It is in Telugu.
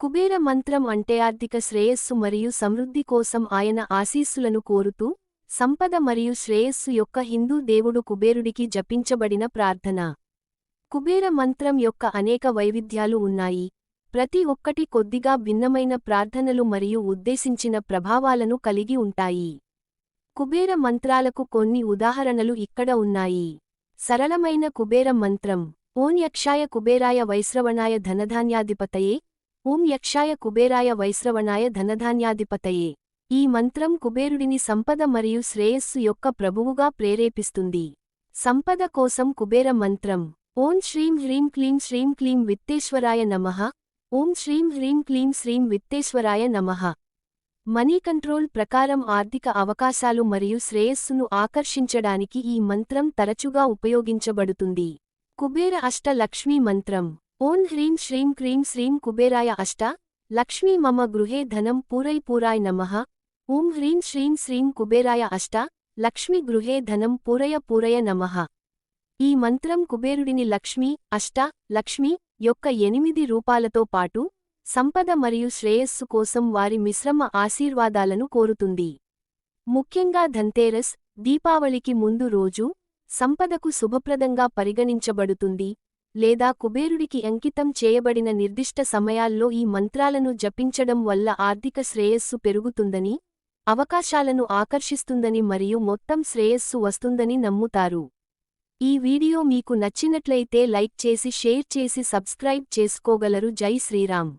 కుబేర మంత్రం అంటే ఆర్థిక శ్రేయస్సు మరియు సమృద్ధి కోసం ఆయన ఆశీస్సులను కోరుతూ సంపద మరియు శ్రేయస్సు యొక్క హిందూ దేవుడు కుబేరుడికి జపించబడిన ప్రార్థన. కుబేర మంత్రం యొక్క అనేక వైవిధ్యాలు ఉన్నాయి. ప్రతి ఒక్కటి కొద్దిగా భిన్నమైన ప్రార్థనలు మరియు ఉద్దేశించిన ప్రభావాలను కలిగి ఉంటాయి. కుబేర మంత్రాలకు కొన్ని ఉదాహరణలు ఇక్కడ ఉన్నాయి. సరళమైన కుబేర మంత్రం. ఓం యక్షాయ కుబేరాయ వైశ్రవణాయ ధనధాన్యాధిపతయే ఓం యక్షాయ కుబేరాయ వైశ్రవణాయ ధనధాన్యాధిపతయే. ఈ మంత్రం కుబేరుడిని సంపద మరియు శ్రేయస్సు యొక్క ప్రభువుగా ప్రేరేపిస్తుంది. సంపద కోసం కుబేర మంత్రం. ఓం శ్రీం హ్రీం క్లీం శ్రీం క్లీం విత్తేశ్వరాయ నమః. ఓం శ్రీం హ్రీం క్లీం శ్రీం విత్తేశ్వరాయ నమః. మనీ కంట్రోల్ ప్రకారం ఆర్థిక అవకాశాలు మరియు శ్రేయస్సును ఆకర్షించడానికి ఈ మంత్రం తరచుగా ఉపయోగించబడుతుంది. కుబేర అష్ట లక్ష్మీ మంత్రం. ఓం హ్రీం శ్రీం క్రీం శ్రీం కుబేరాయ అష్ట. లక్ష్మీ మమ గృహే ధనం పూరై పూరాయ్ నమః. ఓం హ్రీం శ్రీం శ్రీం కుబేరాయ అష్ట. లక్ష్మి గృహే ధనం పూరయ పూరయ నమః. ఈ మంత్రం కుబేరుడిని లక్ష్మి అష్ట లక్ష్మి యొక్క ఎనిమిది రూపాలతో పాటు సంపద మరియు శ్రేయస్సు కోసం వారి మిశ్రమ ఆశీర్వాదాలను కోరుతుంది. ముఖ్యంగా ధన్తేరస్ దీపావళికి ముందు రోజు సంపదకు శుభప్రదంగా పరిగణించబడుతుంది. లేదా కుబేరుడికి అంకితం చేయబడిన నిర్దిష్ట సమయాల్లో ఈ మంత్రాలను జపించడం వల్ల ఆర్థిక శ్రేయస్సు పెరుగుతుందని అవకాశాలను ఆకర్షిస్తుందని మరియు మొత్తం శ్రేయస్సు వస్తుందని నమ్ముతారు. ఈ వీడియో మీకు నచ్చినట్లయితే లైక్ చేసి షేర్ చేసి సబ్స్క్రైబ్ చేసుకోగలరు. జై శ్రీరామ్.